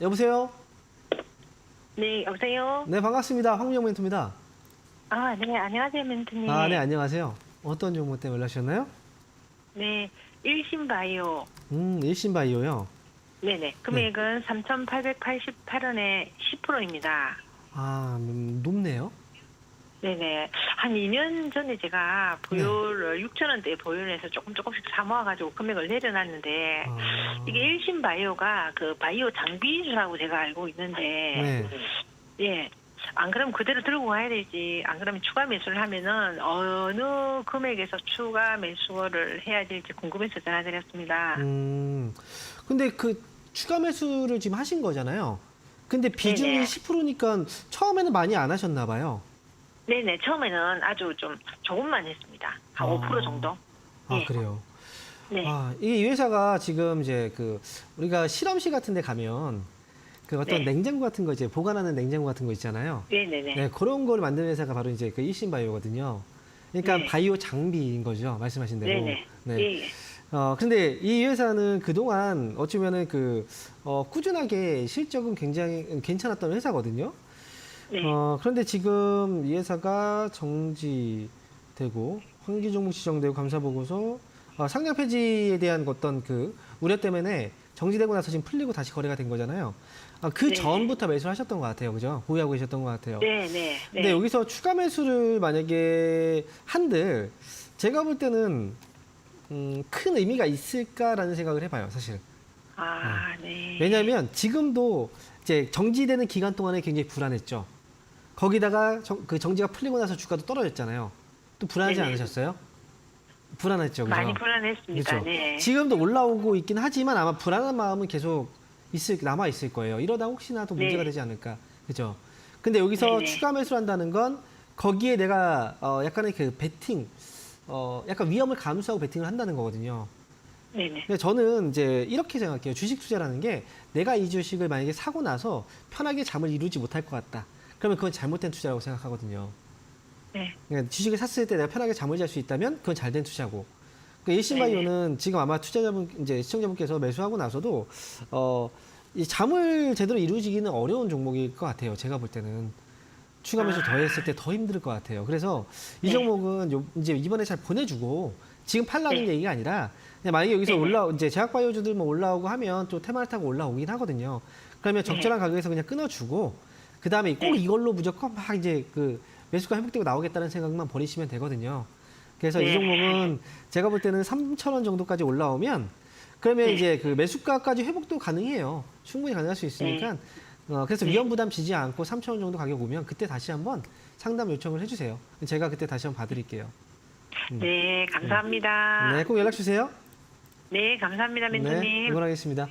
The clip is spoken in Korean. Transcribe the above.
여보세요? 네, 여보세요? 네, 반갑습니다. 황민영 멘토입니다. 아, 네, 안녕하세요, 멘토님. 아, 네, 안녕하세요. 어떤 정보 때문에 연락주셨나요? 네, 일신바이오. 음, 일신바이오요. 네네, 금액은 3,888원에 10%입니다. 아, 음, 높네요. 네네. 한 2년 전에 제가 보유를 6,000원대에 보유를 해서 조금 조금씩 사모아가지고 금액을 내려놨는데, 아, 이게 일신 바이오가 그 바이오 장비주라고 제가 알고 있는데, 네. 예. 안 그러면 그대로 들고 가야 되지. 안 그러면 추가 매수를 하면은 어느 금액에서 추가 매수를 해야 될지 궁금해서 전화드렸습니다. 음, 근데 그 추가 매수를 지금 하신 거잖아요. 근데 비중이 네네. 10%니까 처음에는 많이 안 하셨나 봐요. 네네. 처음에는 아주 좀 조금만 했습니다. 한 아. 5% 정도. 아, 예. 그래요. 네. 아, 이 회사가 지금 이제 그 우리가 실험실 같은 데 가면 그 어떤 네. 냉장고 같은 거 이제 보관하는 냉장고 같은 거 있잖아요. 네네네. 네, 그런 거를 만드는 회사가 바로 이제 그 일신 바이오거든요. 그러니까 네. 바이오 장비인 거죠. 말씀하신 대로. 네네. 네. 예, 예. 어, 근데 이 회사는 그동안 어쩌면은 그, 어, 꾸준하게 실적은 굉장히 괜찮았던 회사거든요. 네. 어, 그런데 지금 이 회사가 정지되고 환기 종목 지정되고 감사 보고서 어, 상장 폐지에 대한 어떤 그 우려 때문에 정지되고 나서 지금 풀리고 다시 거래가 된 거잖아요. 아, 그 네. 전부터 매수를 하셨던 것 같아요. 그죠? 보유하고 계셨던 것 같아요. 네네. 네. 근데 여기서 추가 매수를 만약에 한들 제가 볼 때는 음, 큰 의미가 있을까라는 생각을 해봐요, 사실. 아, 네. 왜냐하면 지금도 이제 정지되는 기간 동안에 굉장히 불안했죠. 거기다가 정, 그 정지가 풀리고 나서 주가도 떨어졌잖아요. 또 불안하지 네네. 않으셨어요? 불안했죠, 그죠? 많이 불안했습니다. 그렇죠. 네. 지금도 올라오고 있긴 하지만 아마 불안한 마음은 계속 있을 남아 있을 거예요. 이러다 혹시나 또 문제가 네. 되지 않을까, 그죠? 근데 여기서 네네. 추가 매수를 한다는 건 거기에 내가 어, 약간의 그 베팅, 어, 약간 위험을 감수하고 베팅을 한다는 거거든요. 네네. 근데 저는 이제 이렇게 생각해요. 주식 투자라는 게 내가 이 주식을 만약에 사고 나서 편하게 잠을 이루지 못할 것 같다. 그러면 그건 잘못된 투자라고 생각하거든요. 네. 그러니까 주식을 샀을 때 내가 편하게 잠을 잘 수 있다면 그건 잘된 투자고. 그 일신바이오는 지금 아마 투자자분 이제 시청자분께서 매수하고 나서도 어, 이 잠을 제대로 이루지기는 어려운 종목일 것 같아요. 제가 볼 때는 추가 매수 더 했을 때 더 힘들 것 같아요. 그래서 이 네. 종목은 요- 이제 이번에 잘 보내주고 지금 팔라는 네. 얘기가 아니라 그냥 만약에 여기서 네. 올라 이제 제약바이오주들 뭐 올라오고 하면 또 테마를 타고 올라오긴 하거든요. 그러면 적절한 가격에서 그냥 끊어주고 그 다음에 꼭 네. 이걸로 무조건 막 이제 그 매수가 회복되고 나오겠다는 생각만 버리시면 되거든요. 그래서 이 네. 종목은 제가 볼 때는 3,000원 정도까지 올라오면 그러면 네. 이제 그 매수가까지 회복도 가능해요. 충분히 가능할 수 있으니까. 어, 그래서 네. 위험 부담 지지 않고 3,000원 정도 가격 오면 그때 다시 한번 상담 요청을 해주세요. 제가 그때 다시 한번 봐드릴게요. 네, 감사합니다. 네, 꼭 연락 주세요. 네, 감사합니다, 멘토님. 네, 응원하겠습니다.